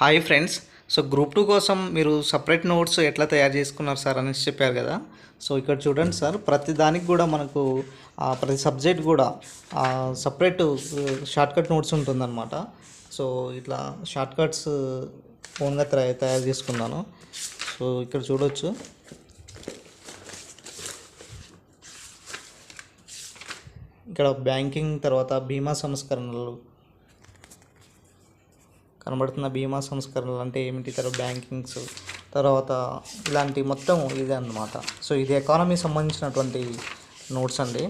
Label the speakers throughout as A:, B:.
A: Hi friends so group two కోసం మీరు separate notes ఎట్లా తయారు చేసుకున్నారు సార్ అనేసి చెప్పారు కదా. సో ఇక్కడ చూడండి సార్ ప్రతి దానికి కూడా మనకు ఆ, ప్రతి సబ్జెక్ట్ కూడా సపరేట్ షార్ట్కట్ నోట్స్ ఉంటుందన్నమాట. సో ఇట్లా షార్ట్కట్స్ ఫోన్గా తయారు తయారు చేసుకున్నాను. సో ఇక్కడ చూడొచ్చు. ఇక్కడ బ్యాంకింగ్ తర్వాత బీమా సంస్కరణలు కనబడుతున్న బీమా సంస్కరణలు అంటే ఏమిటి? తర్వాత బ్యాంకింగ్స్ తర్వాత ఇలాంటి మొత్తం ఇదే అన్నమాట. సో ఇది ఎకానమీ సంబంధించినటువంటి నోట్స్ అండి.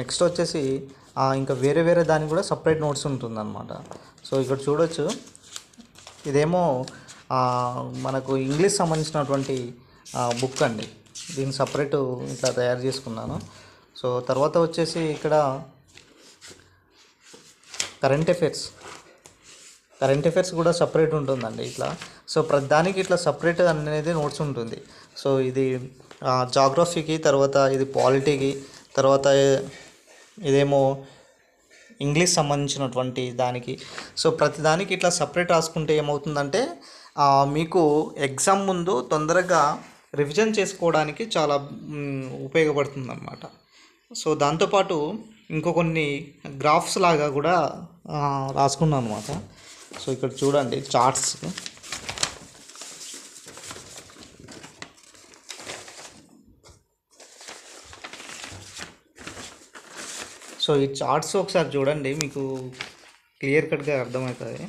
A: నెక్స్ట్ వచ్చేసి ఇంకా వేరే వేరే దానికి కూడా సపరేట్ నోట్స్ ఉంటుందన్నమాట. సో ఇక్కడ చూడొచ్చు. ఇదేమో మనకు ఇంగ్లీష్ సంబంధించినటువంటి బుక్ అండి. దీన్ని సపరేట్ ఇట్లా తయారు చేసుకున్నాను. సో తర్వాత వచ్చేసి ఇక్కడ కరెంట్ అఫైర్స్ కరెంట్ అఫైర్స్ కూడా సపరేట్ ఉంటుందండి ఇట్లా. సో ప్రతి దానికి ఇట్లా సపరేట్ అనేది నోట్స్ ఉంటుంది. సో ఇది జాగ్రఫీకి తర్వాత ఇది పాలిటీకి తర్వాత ఇదేమో ఇంగ్లీష్ సంబంధించినటువంటి దానికి. సో ప్రతి దానికి ఇట్లా సపరేట్ రాసుకుంటే ఏమవుతుందంటే మీకు ఎగ్జామ్ ముందు తొందరగా రివిజన్ చేసుకోవడానికి చాలా ఉపయోగపడుతుంది అన్నమాట సో దాంతోపాటు ఇంకో కొన్ని గ్రాఫ్స్ లాగా కూడా రాసుకున్నాను అనమాట సో ఇక్కడ చూడండి చార్ట్స్ సో ఈ చార్ట్స్ ఒకసారి చూడండి మీకు క్లియర్ కట్గా అర్థమవుతుంది.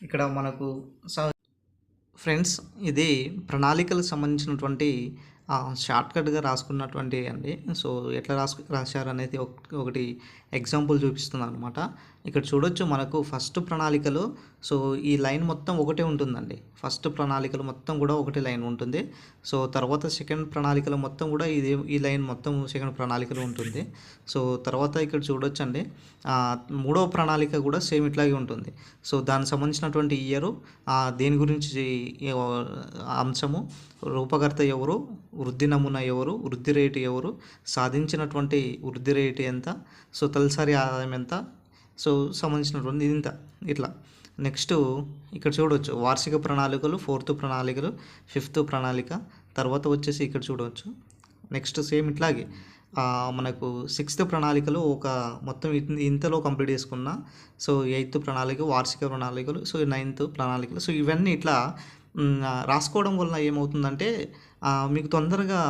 A: ఇక్కడ మనకు ఫ్రెండ్స్ ఇది ప్రణాళికలకు సంబంధించినటువంటి షార్ట్కట్గా రాసుకున్నటువంటి అండి. సో ఎట్లా రాసు రాశారు అనేది ఒకటి ఎగ్జాంపుల్ చూపిస్తుంది అనమాట ఇక్కడ చూడొచ్చు మనకు ఫస్ట్ ప్రణాళికలో సో ఈ లైన్ మొత్తం ఒకటే ఉంటుందండి. ఫస్ట్ ప్రణాళికలు మొత్తం కూడా ఒకటే లైన్ ఉంటుంది. సో తర్వాత సెకండ్ ప్రణాళికలు మొత్తం కూడా ఇది ఈ లైన్ మొత్తం సెకండ్ ప్రణాళికలు ఉంటుంది. సో తర్వాత ఇక్కడ చూడొచ్చండి. మూడవ ప్రణాళిక కూడా సేమ్ ఇట్లాగే ఉంటుంది. సో దానికి సంబంధించినటువంటి ఇయరు దేని గురించి అంశము రూపకర్త ఎవరు వృద్ధి నమూనా ఎవరు వృద్ధి రేటు ఎవరు సాధించినటువంటి వృద్ధి రేటు ఎంత సో తొలిసారి ఆదాయం ఎంత సో సంబంధించినటువంటి ఇది ఇంత ఇట్లా. నెక్స్ట్ ఇక్కడ చూడవచ్చు వార్షిక ప్రణాళికలు ఫోర్త్ ప్రణాళికలు ఫిఫ్త్ ప్రణాళిక తర్వాత వచ్చేసి ఇక్కడ చూడవచ్చు నెక్స్ట్ సేమ్ ఇట్లాగే మనకు సిక్స్త్ ప్రణాళికలు ఒక మొత్తం ఇంతలో కంప్లీట్ చేసుకున్న సో ఎయిత్ ప్రణాళిక వార్షిక ప్రణాళికలు సో నైన్త్ ప్రణాళికలు సో ఇవన్నీ ఇట్లా రాసుకోవడం వల్ల ఏమవుతుందంటే మీకు తొందరగా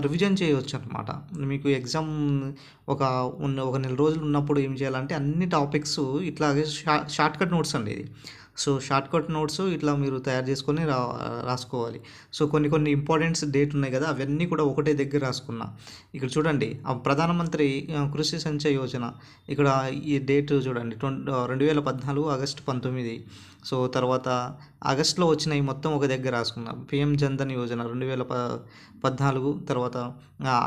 A: రివిజన్ చేయవచ్చు అనమాట మీకు ఎగ్జామ్ ఒక ఉన్న ఒక నెల రోజులు ఉన్నప్పుడు ఏం చేయాలంటే అన్ని టాపిక్స్ ఇట్లాగే షా షార్ట్ కట్ నోట్స్ అండి ఇది. సో షార్ట్కట్ నోట్స్ ఇట్లా మీరు తయారు చేసుకొని రా రాసుకోవాలి. సో కొన్ని కొన్ని ఇంపార్టెంట్స్ డేట్ ఉన్నాయి కదా అవన్నీ కూడా ఒకటే దగ్గర రాసుకున్నా. ఇక్కడ చూడండి ఆ ప్రధానమంత్రి కృషి సంచయ యోజన. ఇక్కడ ఈ డేట్ చూడండి ట్వంటీ రెండు వేల పద్నాలుగు ఆగస్టు పంతొమ్మిది. సో తర్వాత ఆగస్టులో వచ్చినవి మొత్తం ఒక దగ్గర రాసుకున్నాం. పిఎం జన్ధన్ యోజన రెండు వేల ప పద్నాలుగు తర్వాత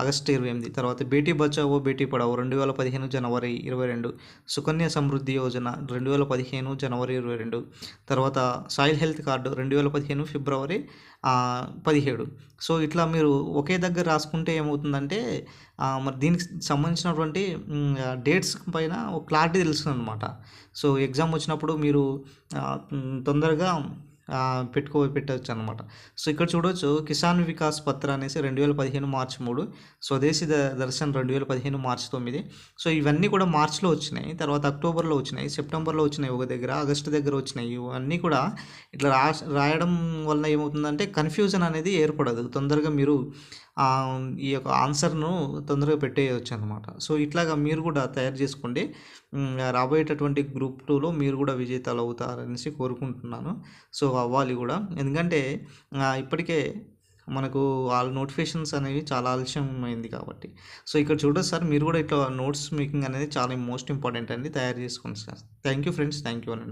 A: ఆగస్టు ఇరవై ఎనిమిది తర్వాత బేటీ బచావో బేటీ పడావో రెండు వేల పదిహేను జనవరి ఇరవై రెండు. సుకన్య సమృద్ధి యోజన రెండు వేల పదిహేను జనవరి ఇరవై రెండు. తర్వాత సాయిల్ హెల్త్ కార్డు రెండు వేల పదిహేను ఫిబ్రవరి పదిహేడు. సో ఇట్లా మీరు ఒకే దగ్గర రాసుకుంటే ఏమవుతుందంటే మరి దీనికి సంబంధించినటువంటి డేట్స్ పైన ఒక క్లారిటీ తెలుస్తుంది అనమాట సో ఎగ్జామ్ వచ్చినప్పుడు మీరు తొందరగా పెట్టుకో పెట్టవచ్చు అనమాట సో ఇక్కడ చూడవచ్చు కిసాన్ వికాస్ పత్ర అనేసి రెండు వేల పదిహేను మార్చి మూడు స్వదేశీ ద- దర్శన్ రెండు వేల పదిహేను మార్చి తొమ్మిది. సో ఇవన్నీ కూడా మార్చిలో వచ్చినాయి తర్వాత అక్టోబర్లో వచ్చినాయి సెప్టెంబర్లో వచ్చినాయి ఒక దగ్గర ఆగస్టు దగ్గర వచ్చినాయి. ఇవన్నీ కూడా ఇట్లా రా రాయడం వల్ల ఏమవుతుందంటే కన్ఫ్యూజన్ అనేది ఏర్పడదు. తొందరగా మీరు ఈ యొక్క ఆన్సర్ను తొందరగా పెట్టేయచ్చు అనమాట సో ఇట్లాగా మీరు కూడా తయారు చేసుకోండి. రాబోయేటటువంటి గ్రూప్ టూలో మీరు కూడా విజేతలు అవుతారనేసి కోరుకుంటున్నాను. సో అవ్వాలి కూడా. ఎందుకంటే ఇప్పటికే మనకు వాళ్ళ నోటిఫికేషన్స్ అనేవి చాలా ఆలస్యం అయింది కాబట్టి. సో ఇక్కడ చూడండి సార్ మీరు కూడా ఇట్లా నోట్స్ మేకింగ్ అనేది చాలా మోస్ట్ ఇంపార్టెంట్ అండి. తయారు చేసుకోండి sir. Thank you friends. Thank you అని